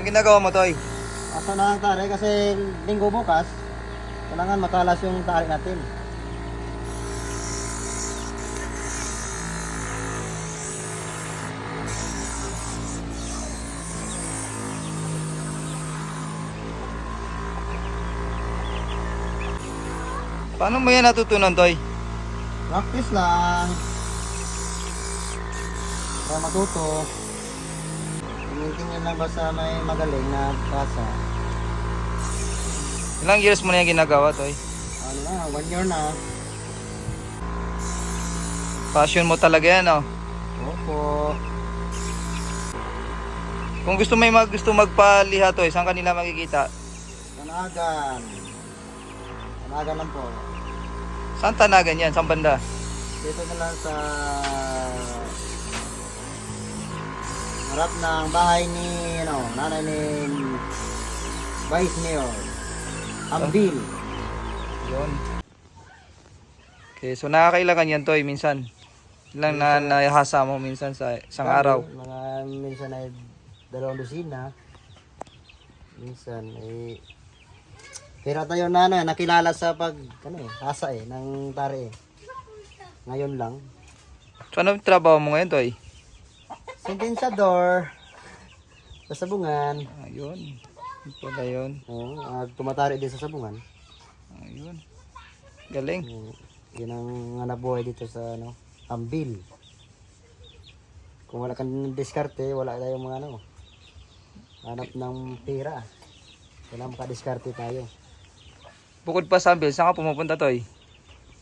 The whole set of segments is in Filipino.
Anong ginagawa mo, Toy? Asa na ang tari kasi linggo bukas, kailangan matalas yung tari natin. Paano mo yan natutunan, Toy? Practice lang. Para matuto. Tingin-tingin lang basta may magaling na kasa. Ilang years mo na yan ginagawa, Toy? Ano na, one year na. Passion mo talaga yan, oh. Opo. Kung gusto may mag gusto magpaliha, Toy, saan kanila makikita? Tanagan. Tanagan lang po. Saan tanagan yan? Saan banda? Dito na lang sa harap ng bahay ni ano, nanay ni Vice Mayor. Ambil. Yun. Okay, so nakakailangan yan, Toy, minsan. Ilang na nahasa mo minsan sa isang araw. Mga minsan ay dalawang dosina. Minsan ay pero tayo na ano, nakilala sa pag ano eh, hasa eh ng tari eh. Ngayon lang. So, ano trabaho mo ngayon, Toy? Sentensador. Sa sabungan. Ayun. Yun pala yun. Oo, ah, tumatari din sa sabungan. Ayun. Galing. Mm, Yun ang hanap buhay dito sa ano, Ambil. Kung wala kang diskarte, wala tayong mga ano, hanap ng pera. Kailangan makadiskarte tayo. Bukod pa sa Ambil, saan ka pumupunta, Toy?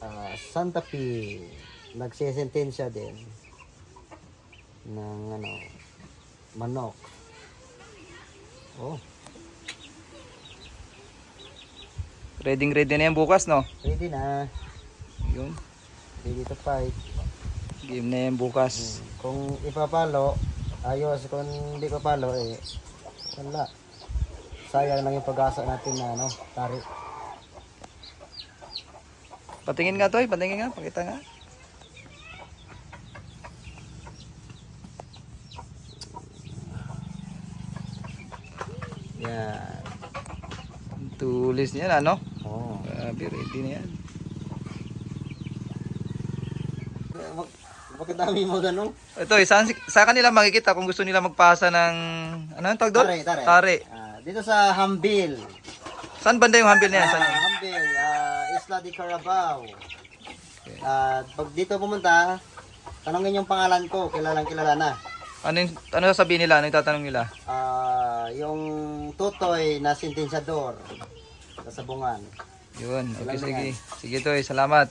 Ah, Santa Fe, nagsisentensya din ng ano, manok. Oh, Ready ready na yan bukas, no? ready na. Yun. Ready to fight. Game na yan bukas. Kung ipapalo, ayos. Kung hindi papalo, eh, wala. Sayang lang yung pag-asa natin na ano, tari. Patingin nga, Toy. Patingin nga. Pakita nga. Yan. Tulis niyan, ano? Oo. Grabe, ready na yan. Mag- Bakit dami mo ganun? Ito, saan, saan kanila makikita kung gusto nila magpasa ng, ano yung tawag doon? Tari, tari. Tari. Ah, dito sa Hambil. Saan banda yung hambil na yan? Saan Ah, Hambil, ah, Isla de Carabao. At pag dito pumunta, tanongin yung pangalan ko, kilalang kilala na. Ano, yung, ano sasabihin nila? Ano yung tatanong nila? Ah, yung tutoy na sentensyador sa sabungan. Yun. Okay, sige. Sige, Toy. Salamat.